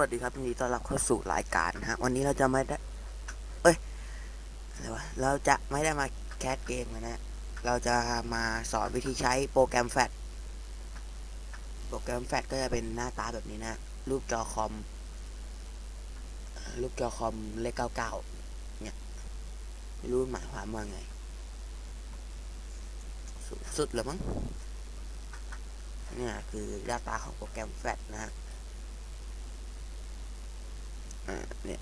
วัสดีครับยินดีต้อนรับเข้าสู่รายการนะฮะวันนี้เราจะไม่ได้ เอ้ยอะไรวะเราจะไม่ได้มาแคสเกมนะเราจะมาสอนวิธีใช้โปรแกรมแฟลชโปรแกรมแฟลชก็จะเป็นหน้าตาแบบนี้นะ รูปจอคอมรูปจอคอมเลขเก้าเก้าเนี่ยไม่รู้หมายความว่าไง สุดสุดแล้วมั้งเนี่ยคือหน้าตาของโปรแกรมแฟลชนะฮะ อ่าเนี่ย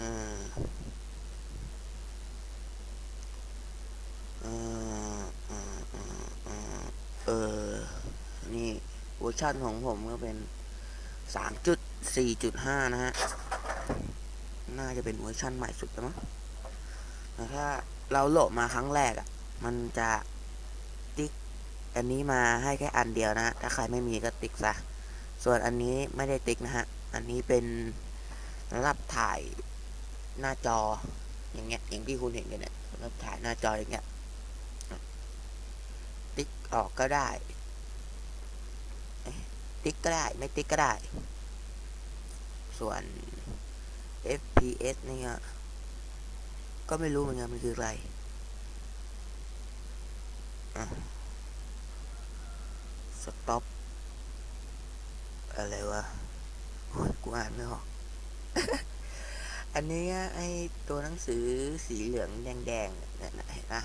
อ่าเออ นี่เวอร์ชันของผมก็เป็นสามจุดสี่จุดห้านะฮะ น่าจะเป็นเวอร์ชันใหม่สุดแล้วมั้งถ้าเราโหลดมาครั้งแรกอะ่ะ มันจะติ๊ก อันนี้มาให้แค่อันเดียวนะ ถ้าใครไม่มีก็ติ๊กซะ ส่วนอันนี้ไม่ได้ติ๊กนะฮะ อันนี้เป็นสำหรับถ่ายหน้าจออย่างเงี้ยอย่างที่คุณเห็นกันเนี่ยสำหรับถ่ายหน้าจออย่างเงี้ยติ๊กออกก็ได้ ติ๊กก็ได้ไม่ติ๊กก็ได้ ส่วน FPS เนี่ยก็ไม่รู้เหมือนกันมันคืออะไรอะ stop อะไรวะ กูอ่านไม่ออก อันนี้ไอตัวหนังสือสีเหลืองแดงๆเนี่ยนะเห็นปะ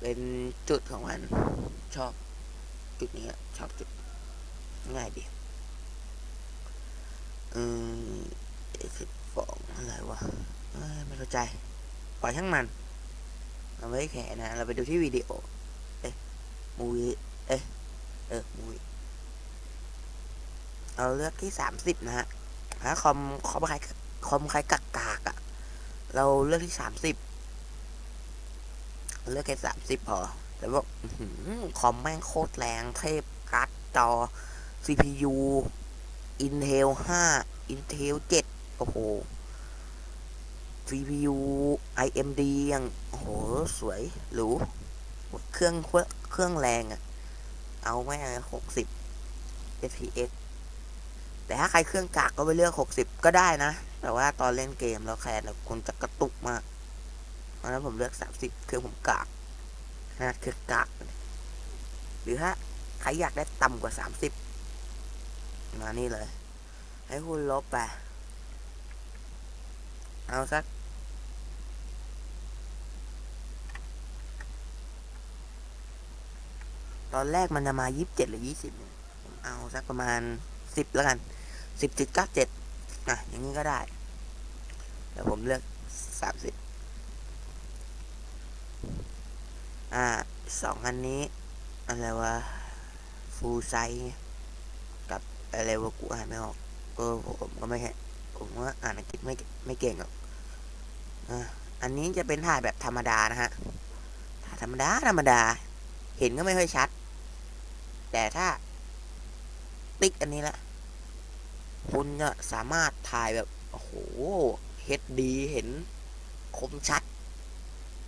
เป็นจุดของมันชอบ จุดนี้ชอบจุด ง่ายดีอืมเอสิบสองอะไรวะไม่เข้าใจ ปล่อยช่างมัน เราไม่แข่นะ เราไปดูที่วิดีโอ เอ๊ะมูวีเอ๊ะเออมูวี เราเลือกที่สามสิบนะฮะถ้าคอมคอมใครคอมใครกักกากอะเราเลือกที่สามสิบเลือกแค่สามสิบพอแต่ว่าคอมแม่งโคตรแรงเทพการ์ดจอ CPU Intel 5 Intel 7 โอ้โห CPU IMD ยังโอ้โห สวย หรู เครื่องเครื่องแรงอะเอาแม่หกสิบ FPS แต่ถ้าใครเครื่องกากก็ไปเลือก 60 ก็ได้นะ แต่ว่าตอนเล่นเกมแล้วแคนคุณจะกระตุกมากเพราะฉะนั้นผมเลือก 30 เครื่องผมกากนะเครื่องกาก หรือถ้าใครอยากได้ต่ำกว่า 30 มานี่เลย ให้คุณลบไป เอาสักตอนแรกมันจะมา 27 หรือ 20 ผมเอาสักประมาณ 10 แล้วกัน สิบจุดเก้าเจ็ดอะอย่างนี้ก็ได้แล้วผมเลือกสามสิบอ่าสองอันนี้ อะไรวะฟูลไซส์กับอะไรวะกูอ่านไม่ออกเออผมก็ไม่แค่ผมว่าอ่านอังกฤษไม่ไม่เก่งหรอกอ่าอันนี้จะเป็นถ่ายแบบธรรมดานะฮะถ่ายธรรมดาธรรมดา เห็นก็ไม่ค่อยชัด แต่ถ้า ติ๊กอันนี้ละ คุณจะสามารถถ่ายแบบ โอ้โห HD เห็นคมชัด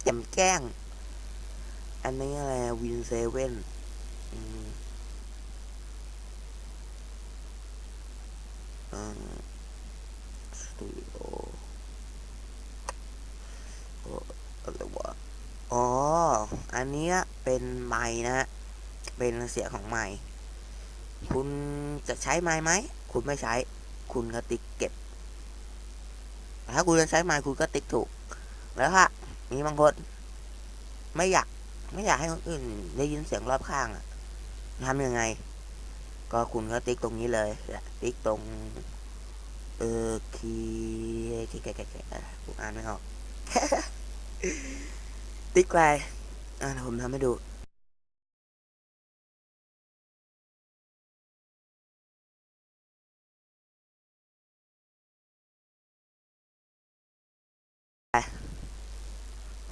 แจ่มแจ้ง อันนี้อะไรวินเซเว่นสตูดิโออะไรวะอ๋อ อันนี้เป็นไม้นะฮะเป็นเสียงของไม้คุณจะใช้ไม้ไหม คุณไม่ใช้ คุณก็ติ๊กเก็บ ถ้าคุณจะใช้ไม้คุณก็ติ๊กถูก แล้วค่ะมีบางคนไม่อยาก ไม่อยากให้คนอื่น ได้ยินเสียงรอบข้างอะทำยังไง ก็คุณก็ติ๊กตรงนี้เลย ติ๊กตรง เออคีคีแกแกแกผมอ่านไม่ออก ติ๊กไปอ่าผมทำให้ดู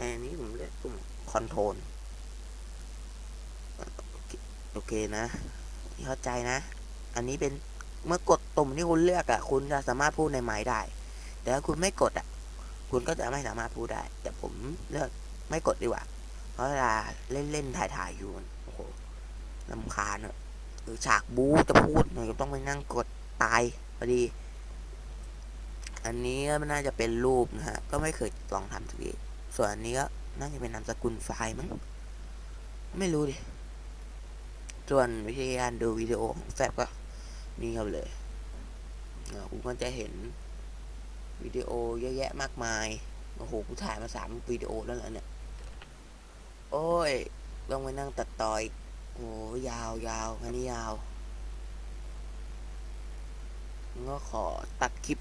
อันนี้ผมเรียกปุ่มคอนโทรลโอเคนะเข้าใจนะ อันนี้เป็นเมื่อกดตุ่มที่คุณเลือกอะ่ะ คุณจะสามารถพูดในไม้ได้ แต่ถ้าคุณไม่กดอะ่ะ คุณก็จะไม่สามารถพูดได้ แต่ผมเลือกไม่กดดีกว่า เพราะเวลาเล่นเล่นถ่ายถ่ายอยู่โอ้โหลำคาญอะหรือฉากบู๊จะพูดหน่ยต้องไปนั่งกดตายพอดี อันนี้ก็น่าจะเป็นรูปนะฮะ ก็ไม่เคยลองทำสักที ส่วนอันนี้ก็น่าจะเป็นนามสกุลไฟล์มั้ง ไม่รู้ดิ ส่วนวิธีการดูวิดีโอของแฟบก็นี่ครับเลยอ่าคุณก็จะเห็นวิดีโอเยอะแยะมากมาย โอ้โห กูถ่ายมาสามวิดีโอแล้วเหรอเนี่ย โอ้ย ต้องไปนั่งตัดต่ออีกโอ้ยาวยาวอันนี้ยาวงงก็ขอตัดคลิป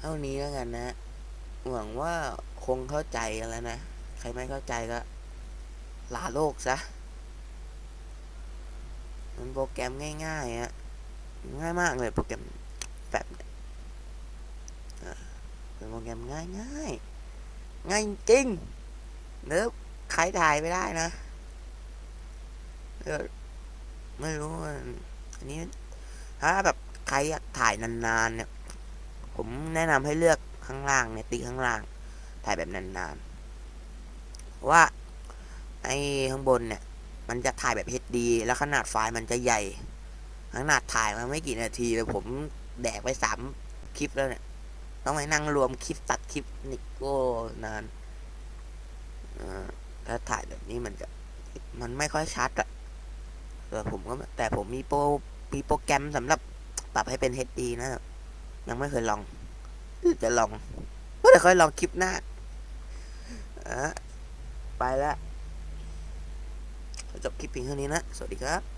เท่านี้แล้วกันนะ หวังว่าคงเข้าใจกันแล้วนะ ใครไม่เข้าใจก็ลาโลกซะ มันโปรแกรมง่ายๆอะง่ายมากเลยโปรแกรมแบบเป็นโปรแกรมง่ายง่ายๆง่ายจริงเนื้อใครถ่ายไม่ได้นะเออไม่รู้อันนี้ถ้าแบบใครอยากถ่ายนานๆเนี่ย ผมแนะนำให้เลือก ข้างล่างเนี่ยติข้างล่าง ถ่ายแบบนานๆ ว่าไอ้ข้างบนเนี่ย มันจะถ่ายแบบ HD แล้วขนาดไฟล์มันจะใหญ่ ขนาดถ่ายมาไม่กี่นาทีเลยผมแดกไปสามคลิปแล้วเนี่ย ต้องไปนั่งรวมคลิปตัดคลิปนิโก้นานถ้าถ่ายแบบนี้มันจะ มันไม่ค่อยชัดอะแต่ผมก็แต่ผมมีโปรมีโปรแกรมสำหรับปรับให้เป็น HD นะ ยังไม่เคยลอง จะลองก็จะค่อยลองคลิปหน้าอะไปแล้วจบคลิปเพียงเท่านี้นะ สวัสดีครับ